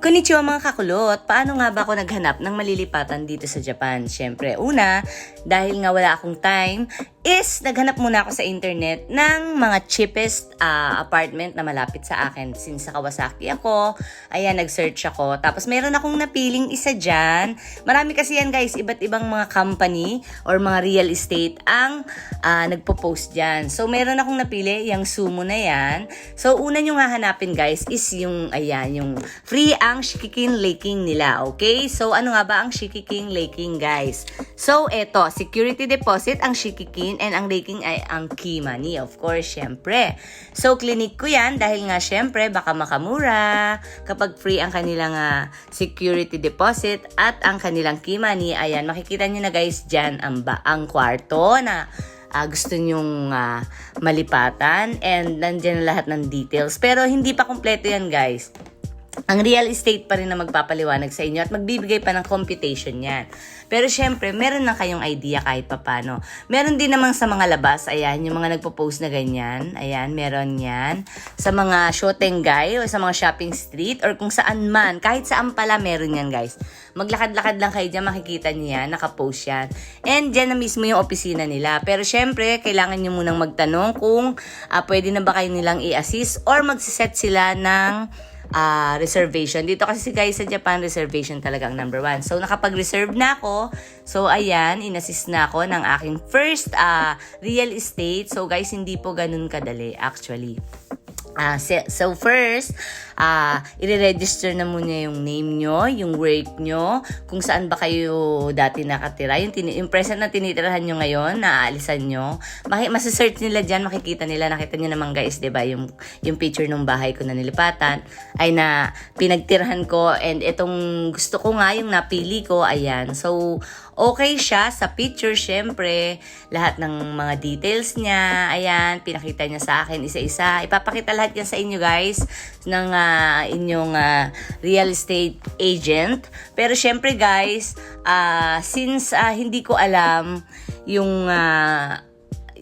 Konnichiwa mga kakulot, paano nga ba ako naghanap ng malilipatan dito sa Japan? Siyempre, una, dahil nga wala akong time, is naghanap muna ako sa internet ng mga cheapest ah, apartment na malapit sa akin. Since sa Kawasaki ako, ayan, nag-search ako. Tapos meron akong napiling isa dyan. Marami kasi yan guys, iba't ibang mga company or mga real estate ang ah, nagpo-post dyan. So meron akong napili, yung Sumo na yan. So una nyo nga hanapin guys is yung, ayan, yung free ang Shikikin Laking nila, okay? So ano nga ba ang Shikikin Laking guys? So eto, security deposit ang Shikikin and ang Laking ay ang key money, of course, syempre. So clinic ko yan dahil nga syempre baka makamura kapag free ang kanilang ah, security deposit at ang kanilang key money, ayan, makikita nyo na guys dyan ang, ba- ang kwarto na ah, gusto nyong ah, malipatan and nandyan na lahat ng details. Pero hindi pa kompleto yan guys ang real estate pa rin na magpapaliwanag sa inyo at magbibigay pa ng computation yan. Pero syempre, meron na kayong idea kahit papano. Meron din namang sa mga labas, ayan, yung mga nagpo-post na ganyan, ayan, meron yan. Sa mga Shotengay o sa mga shopping street or kung saan man, kahit saan pala meron yan guys. Maglakad-lakad lang kayo dyan, makikita niyo yan, nakapost yan. And dyan na mismo yung opisina nila. Pero syempre, kailangan nyo munang magtanong kung ah, pwede na ba kayo nilang i-assist or magsiset sila ng ah, reservation. Dito kasi guys sa Japan, reservation talaga ang number one. So, nakapag-reserve na ako. So, ayan, inassist na ako ng aking first ah, real estate. So, guys, hindi po ganun kadali actually. Se- so first, ah i-register na muna yung name nyo, yung work nyo, kung saan ba kayo dati nakatira, yung, tini- yung present na tinitirahan nyo ngayon, naaalisan nyo. Maki- masisearch nila dyan, makikita nila, nakita nyo naman guys, ba yung, yung picture ng bahay ko na nilipatan, ay na pinagtirahan ko, and itong gusto ko nga, yung napili ko, ayan. So, okay siya sa picture, syempre, lahat ng mga details niya, ayan, pinakita niya sa akin isa-isa. Ipapakita lahat yan sa inyo guys ng ah, inyong ah, real estate agent. Pero syempre guys, ah, since ah, hindi ko alam yung ah,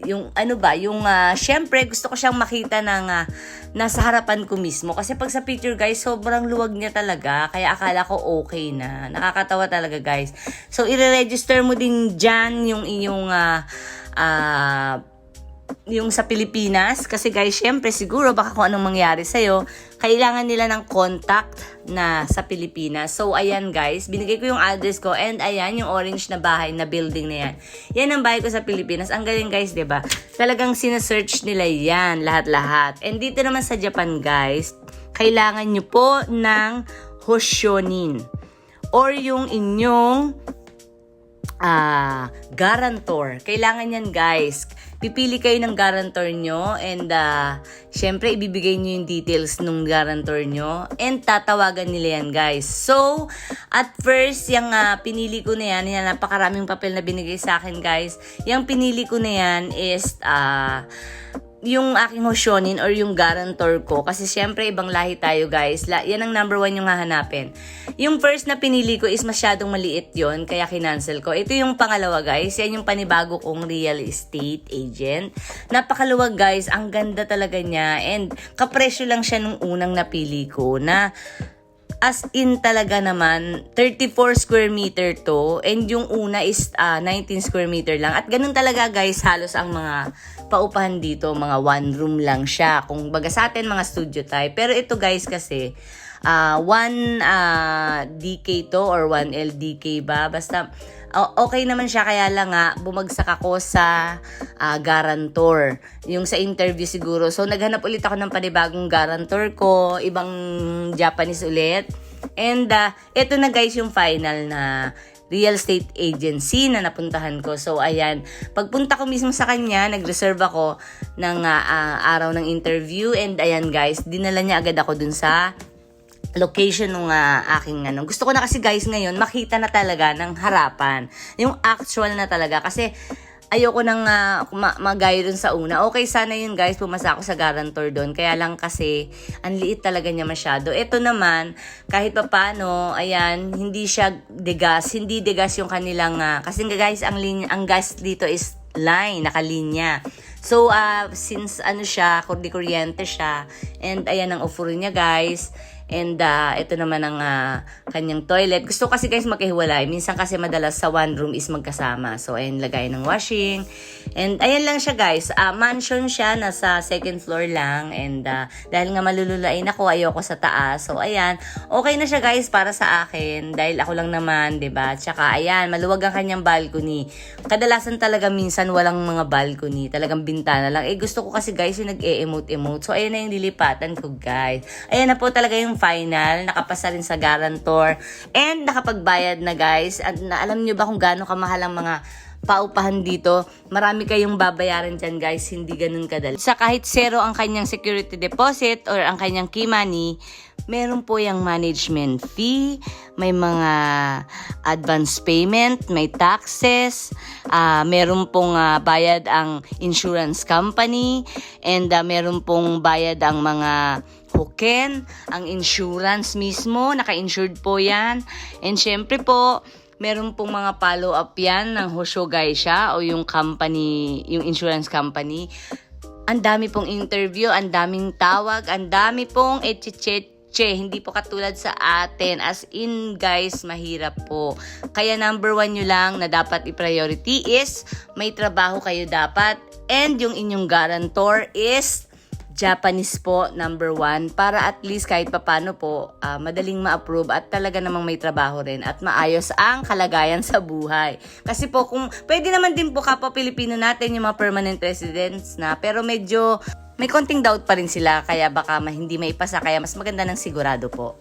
yung ano ba, yung ah, syempre gusto ko siyang makita ng ah, nasa harapan ko mismo. Kasi pag sa picture guys, sobrang luwag niya talaga. Kaya akala ko okay na. Nakakatawa talaga guys. So, i-register mo din dyan yung iyong ah, ah, yung sa Pilipinas. Kasi guys, syempre siguro baka kung anong mangyari sa'yo, kailangan nila ng contact na sa Pilipinas. So, ayan guys, binigay ko yung address ko and ayan yung orange na bahay na building na yan. Yan ang bahay ko sa Pilipinas. Ang galing guys, 'di ba? Talagang sinesearch nila yan, lahat-lahat. And dito naman sa Japan guys, kailangan nyo po ng Hoshonin or yung inyong ah guarantor. Kailangan yan guys. Pipili kayo ng guarantor nyo and ah, syempre ibibigay nyo yung details ng guarantor nyo and tatawagan nila yan guys. So, at first, yung ah, pinili ko na yan, yan napakaraming papel na binigay sa akin guys. Yung pinili ko na yan is ah yung aking hosyonin or yung guarantor ko. Kasi syempre, ibang lahi tayo guys. La, yan ang number one yung hahanapin. Yung first na pinili ko is masyadong maliit yon kaya kinancel ko. Ito yung pangalawa guys. Yan yung panibago kong real estate agent. Napakaluwag guys. Ang ganda talaga niya. And kapresyo lang siya nung unang napili ko na As in talaga naman, 34 square meter to. And yung una is ah, 19 square meter lang. At ganun talaga guys, halos ang mga paupahan dito, mga one room lang siya. Kung baga sa atin, mga studio type. Pero ito guys kasi, ah, one ah, DK to or 1 LDK ba? Basta, okay naman siya kaya lang nga bumagsak ako sa ah, guarantor yung sa interview siguro so naghanap ulit ako ng panibagong guarantor ko ibang Japanese ulit and uh, ito na guys yung final na real estate agency na napuntahan ko. So, ayan. Pagpunta ko mismo sa kanya, nag-reserve ako ng ah, ah, araw ng interview. And ayan guys, dinala niya agad ako dun sa location ng aking ano. Gusto ko na kasi guys ngayon makita na talaga ng harapan. Yung actual na talaga kasi ayoko nang uh, ma- magayo dun sa una. Okay sana yun guys, pumasa ako sa guarantor doon. Kaya lang kasi ang liit talaga niya masyado. Ito naman, kahit pa paano, ayan, hindi siya degas, hindi degas yung kanilang uh, kasi guys, ang linya, ang gas dito is line, nakalinya. So, uh, since ano siya, kuryente siya, and ayan ang offer niya guys, And uh, ito naman ang ah, kanyang toilet. Gusto kasi guys magkahiwalay. Minsan kasi madalas sa one room is magkasama. So ayan, lagay ng washing. And ayan lang siya guys. Ah, mansion siya, nasa second floor lang. And ah, dahil nga malululain ako, ayoko sa taas. So ayan, okay na siya guys para sa akin. Dahil ako lang naman, ba Tsaka ayan, maluwag ang kanyang balcony. Kadalasan talaga minsan walang mga balcony. Talagang bintana lang. Eh gusto ko kasi guys yung nag-e-emote-emote. So ayan na yung lilipatan ko guys. Ayan na po talaga yung final. Nakapasa rin sa guarantor. And nakapagbayad na guys. At na, alam nyo ba kung gaano kamahal ang mga paupahan dito. Marami kayong babayaran dyan guys, hindi ganun kadali. Sa kahit zero ang kanyang security deposit or ang kanyang key money, meron po yung management fee, may mga advance payment, may taxes, ah meron pong ah, bayad ang insurance company, and ah, meron pong bayad ang mga huken, ang insurance mismo, naka-insured po yan. And syempre po, meron pong mga follow-up yan ng Hoshogay siya o yung company, yung insurance company. Ang dami pong interview, ang daming tawag, ang dami pong echicheche. Hindi po katulad sa atin. As in, guys, mahirap po. Kaya number one nyo lang na dapat i-priority is may trabaho kayo dapat and yung inyong guarantor is Japanese po, number one, para at least kahit papano po, ah, madaling ma-approve at talaga namang may trabaho rin at maayos ang kalagayan sa buhay. Kasi po, kung pwede naman din po kapwa Pilipino natin yung mga permanent residents na, pero medyo may konting doubt pa rin sila, kaya baka hindi maipasa, kaya mas maganda ng sigurado po.